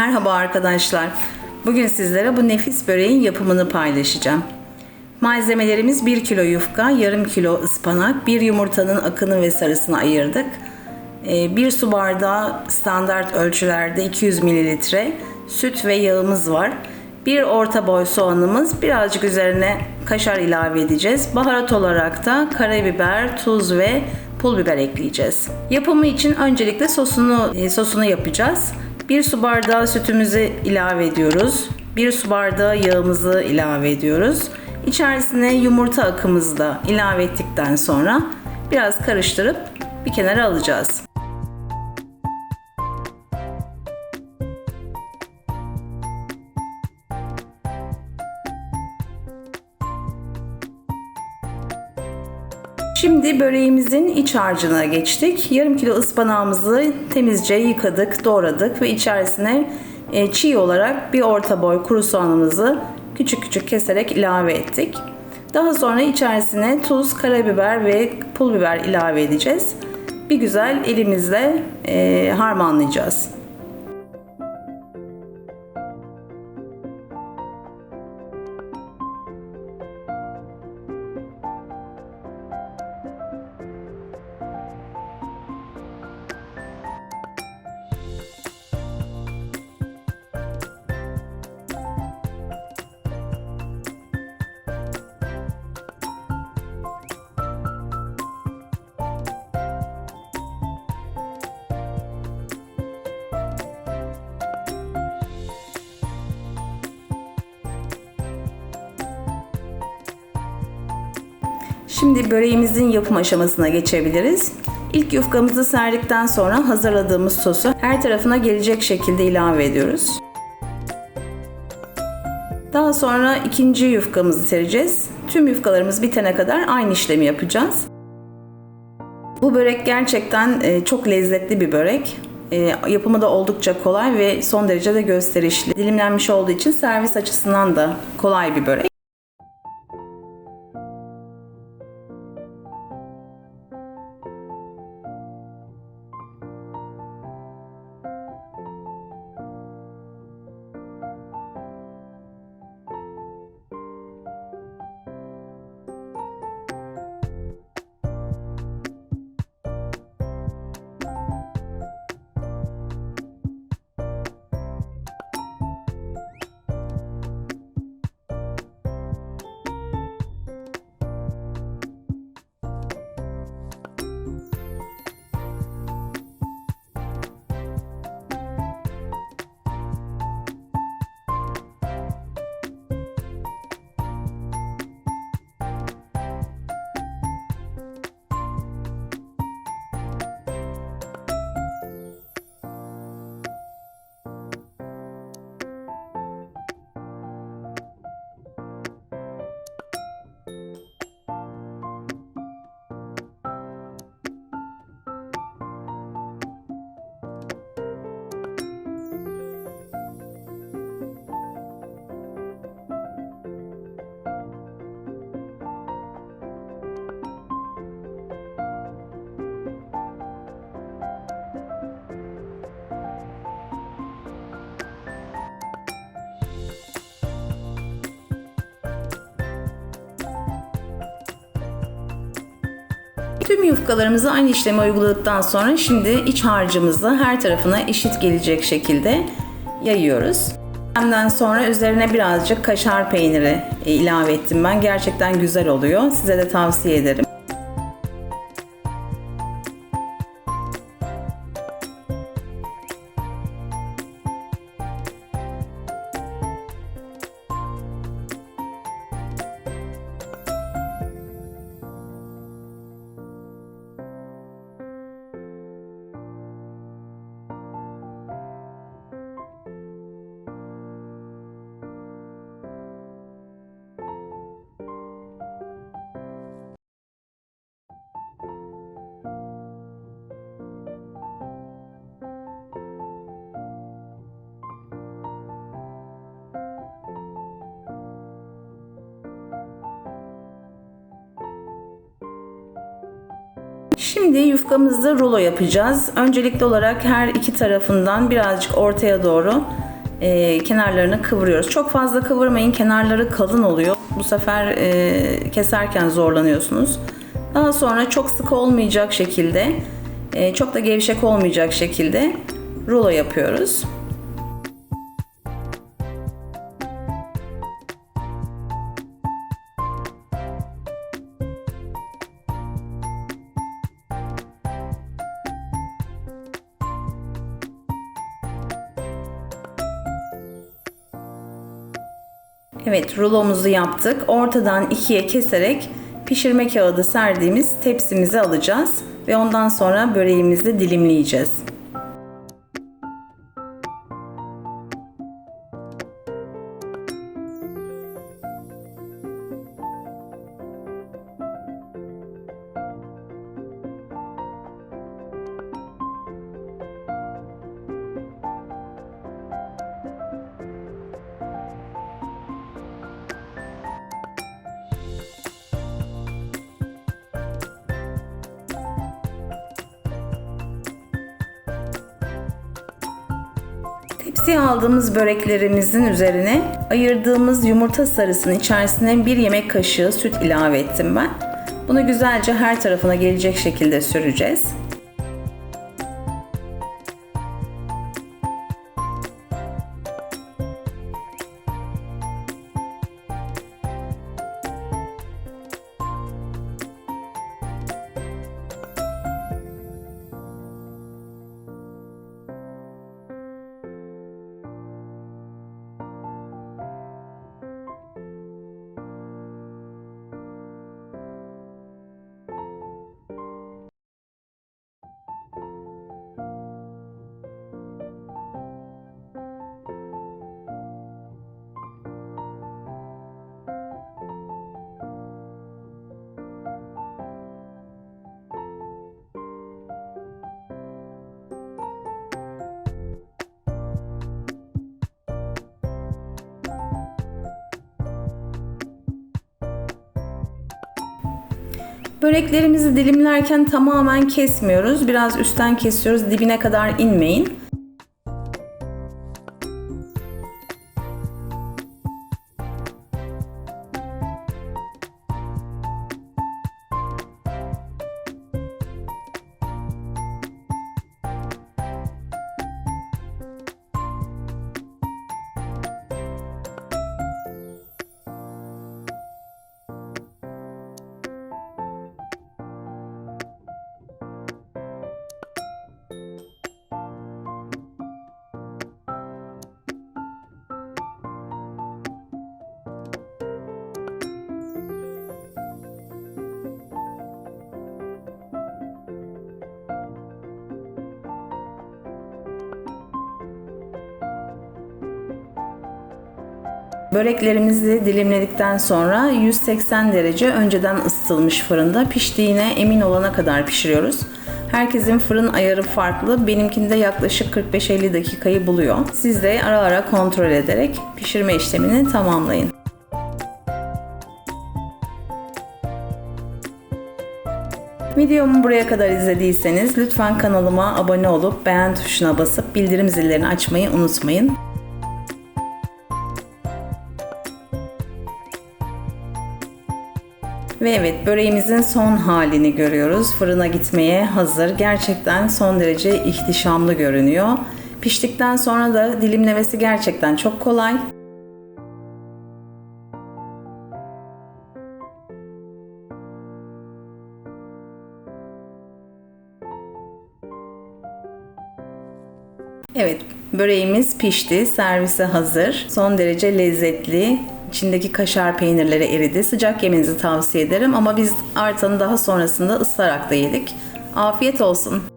Merhaba arkadaşlar. Bugün sizlere bu nefis böreğin yapımını paylaşacağım. Malzemelerimiz 1 kilo yufka, yarım kilo ıspanak, bir yumurtanın akını ve sarısını ayırdık. 1 su bardağı standart ölçülerde 200 mililitre süt ve yağımız var. Bir orta boy soğanımız, birazcık üzerine kaşar ilave edeceğiz. Baharat olarak da karabiber, tuz ve pul biber ekleyeceğiz. Yapımı için öncelikle sosunu e, sosunu yapacağız. 1 su bardağı sütümüzü ilave ediyoruz. 1 su bardağı yağımızı ilave ediyoruz. İçerisine yumurta akımızı da ilave ettikten sonra biraz karıştırıp bir kenara alacağız. Şimdi böreğimizin iç harcına geçtik. Yarım kilo ıspanağımızı temizce yıkadık, doğradık ve içerisine e, çiğ olarak bir orta boy kuru soğanımızı küçük küçük keserek ilave ettik. Daha sonra içerisine tuz, karabiber ve pul biber ilave edeceğiz. Bir güzel elimizle e, harmanlayacağız. Şimdi böreğimizin yapım aşamasına geçebiliriz. İlk yufkamızı serdikten sonra hazırladığımız sosu her tarafına gelecek şekilde ilave ediyoruz. Daha sonra ikinci yufkamızı sereceğiz. Tüm yufkalarımız bitene kadar aynı işlemi yapacağız. Bu börek gerçekten e, çok lezzetli bir börek. E, yapımı da oldukça kolay ve son derece de gösterişli. Dilimlenmiş olduğu için servis açısından da kolay bir börek. Tüm yufkalarımızı aynı işlemi uyguladıktan sonra şimdi iç harcımızı her tarafına eşit gelecek şekilde yayıyoruz. Benden sonra üzerine birazcık kaşar peyniri ilave ettim ben. Gerçekten güzel oluyor. Size de tavsiye ederim. Şimdi yufkamızda rulo yapacağız. Öncelikli olarak her iki tarafından birazcık ortaya doğru e, kenarlarını kıvırıyoruz. Çok fazla kıvırmayın. Kenarları kalın oluyor. Bu sefer e, keserken zorlanıyorsunuz. Daha sonra çok sıkı olmayacak şekilde, e, çok da gevşek olmayacak şekilde rulo yapıyoruz. Evet rulomuzu yaptık. Ortadan ikiye keserek pişirme kağıdı serdiğimiz tepsimizi alacağız. Ve ondan sonra böreğimizi dilimleyeceğiz. Tepsiye aldığımız böreklerimizin üzerine ayırdığımız yumurta sarısının içerisine bir yemek kaşığı süt ilave ettim ben. Bunu güzelce her tarafına gelecek şekilde süreceğiz. Böreklerimizi dilimlerken tamamen kesmiyoruz. Biraz üstten kesiyoruz. Dibine kadar inmeyin. Böreklerimizi dilimledikten sonra 180 derece önceden ısıtılmış fırında piştiğine emin olana kadar pişiriyoruz. Herkesin fırın ayarı farklı. Benimkinde yaklaşık 45-50 dakikayı buluyor. Siz de ara ara kontrol ederek pişirme işlemini tamamlayın. Videomu buraya kadar izlediyseniz lütfen kanalıma abone olup beğen tuşuna basıp bildirim zillerini açmayı unutmayın. Ve evet böreğimizin son halini görüyoruz. Fırına gitmeye hazır. Gerçekten son derece ihtişamlı görünüyor. Piştikten sonra da dilimlemesi gerçekten çok kolay. Evet, böreğimiz pişti, servise hazır. Son derece lezzetli. İçindeki kaşar peynirleri eridi. Sıcak yemenizi tavsiye ederim ama biz artanı daha sonrasında ıslarak da yedik. Afiyet olsun.